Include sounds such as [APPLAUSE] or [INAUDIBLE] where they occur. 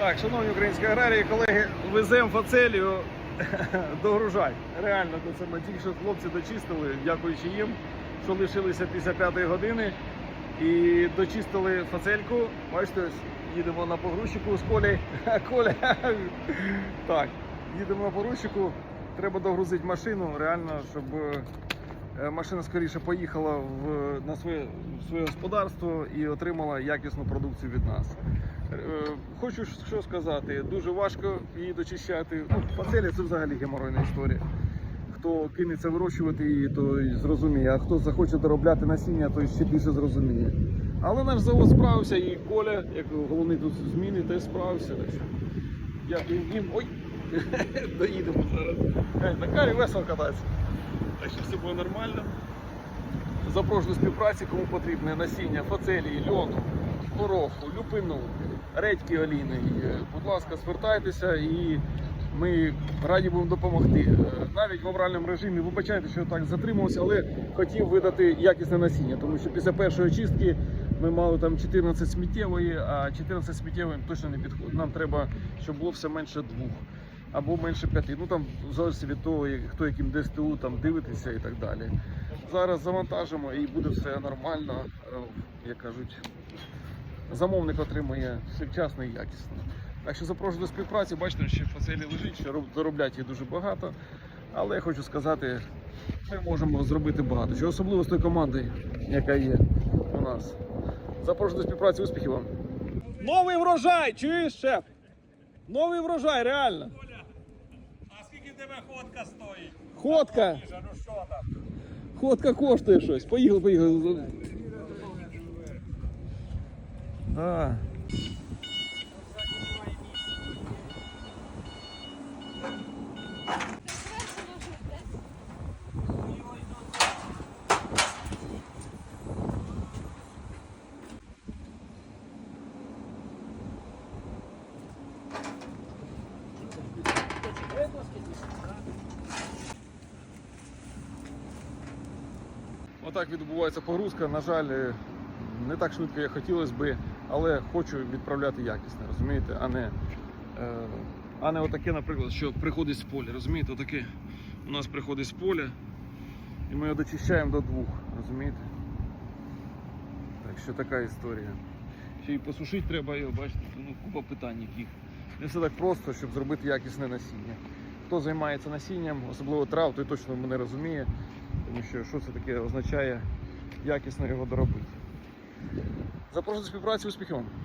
Так, шановні українські аграрії, колеги, веземо фацелію [LAUGHS] догружай. Реально, то саме тільки що хлопці дочистили, дякуючи їм, що лишилися після п'ятої години. І дочистили фацельку. Бачите, їдемо на погрузчику з Колі. [LAUGHS] Коля. Так, їдемо на погрузчику. Треба догрузити машину, реально, щоб машина скоріше поїхала в, на своє, своє господарство і отримала якісну продукцію від нас. Е, Хочу що сказати, дуже важко її дочищати. Ну, фацелія це взагалі геморройна історія. Хто кинеться вирощувати її, той зрозуміє, а хто захоче доробляти насіння, той ще більше зрозуміє. Але наш завод справився, і Коля, як головний тут зміни, теж справився. Так Дякую їм. Ой, [LAUGHS] доїдемо зараз. Е, На карі весело кататися. Так що все буде нормально. Запрошую співпраці, кому потрібне насіння, фацелії, льону, гороху, люпину, редьки олійної. Будь ласка, звертайтеся і ми раді будемо допомогти. Е, Навіть в авральному режимі вибачайте, що так затримався, але хотів видати якісне насіння, тому що після першої чистки ми мали там 14 сміттєвої, а 14 сміттєвої точно не підходить. Нам треба, щоб було все менше двох або менше п'яти. Ну там в залежності від того, хто яким ДСТУ там дивитися і так далі. Зараз завантажимо і буде все нормально, е, як кажуть. Замовник отримує все вчасно і якісно. Так що запрошую до співпраці, бачите, що фацелі лежить, що роб- заробляти їх дуже багато. Але я хочу сказати, ми можемо зробити багато. Що особливо з тою командою, яка є у нас. Запрошую до співпраці, успіхів вам. Новий врожай, чуєш, шеф? Новий врожай, реально. А тебе ходка стоїть? Ходка. Міша, ну що там? Ходка коштує щось. Поїхали, поїхали. Да. Отак відбувається погрузка. На жаль, е, не так швидко, як хотілося би, але хочу відправляти якісне, розумієте, а не, е, а не отаке, наприклад, що приходить з поля. Розумієте, отаке у нас приходить з поля, і ми його дочищаємо до двох, розумієте? Так що така історія. Ще й посушити треба його, бачите, ну, купа питань яких. Не все так просто, щоб зробити якісне насіння. Хто займається насінням, особливо трав, той точно мене розуміє, тому що що це таке означає якісно його доробити. Запрошую до співпраці, успіхів!